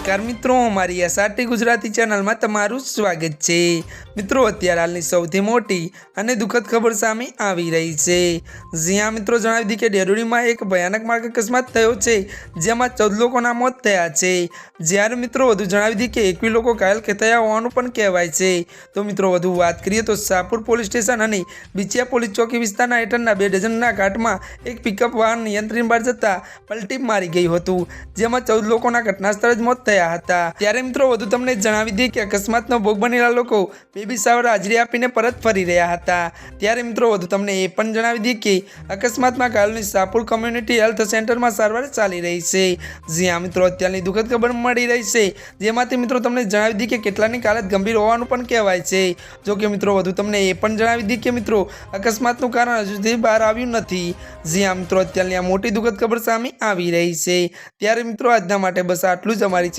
નમસ્કાર મિત્રો અમારી એસઆરટી ગુજરાતી ચેનલમાં તમારું સ્વાગત છે. મિત્રો, અત્યારે હાલની સૌથી મોટી અને દુઃખદ ખબર સામે આવી રહી છે. જ્યાં મિત્રો, જણાવી દીધી કે ડેરોડીમાં એક ભયાનક માર્ગ અકસ્માત થયો છે, જેમાં ચૌદ લોકોના મોત થયા છે. જ્યારે મિત્રો, વધુ જણાવી દીધી કે એકવી લોકો ઘાયલ થયા હોવાનું પણ કહેવાય છે. તો મિત્રો, વધુ વાત કરીએ તો શાહપુર પોલીસ સ્ટેશન અને બીચિયા પોલીસ ચોકી વિસ્તારના હેઠળના બે ડઝનના ઘાટમાં એક પિકઅપ વાહન નિયંત્રણ બહાર જતાં પલટી મારી ગયું હતું, જેમાં ચૌદ લોકોના ઘટના સ્થળે જ મોત થયા હતા. ત્યારે મિત્રો વધુ તમને જણાવી દઈએ કે અકસ્માતનો ભોગ બનેલા લોકો બેબી સાવર હાજરી આપીને પરત ફરી રહ્યા હતા. ત્યારે મિત્રો વધુ તમને એ પણ જણાવી દઈએ કે અકસ્માતમાં ઘાયલની શાહપુર કોમ્યુનિટી હેલ્થ સેન્ટરમાં સારવાર ચાલી રહી છે. જ્યાં મિત્રો, અત્યારની દુઃખદ ખબર મળી રહી છે. જેમાંથી મિત્રો તમને જણાવી દઈએ કે કેટલાની હાલત ગંભીર હોવાનું પણ કહેવાય છે. જો કે મિત્રો વધુ તમને એ પણ જણાવી દઈએ કે મિત્રો અકસ્માતનું કારણ હજુ સુધી બહાર આવ્યું નથી. જ્યાં મિત્રો, અત્યારની આ મોટી દુઃખદ ખબર સામે આવી રહી છે. ત્યારે મિત્રો આજના માટે બસ આટલું જ. અમારી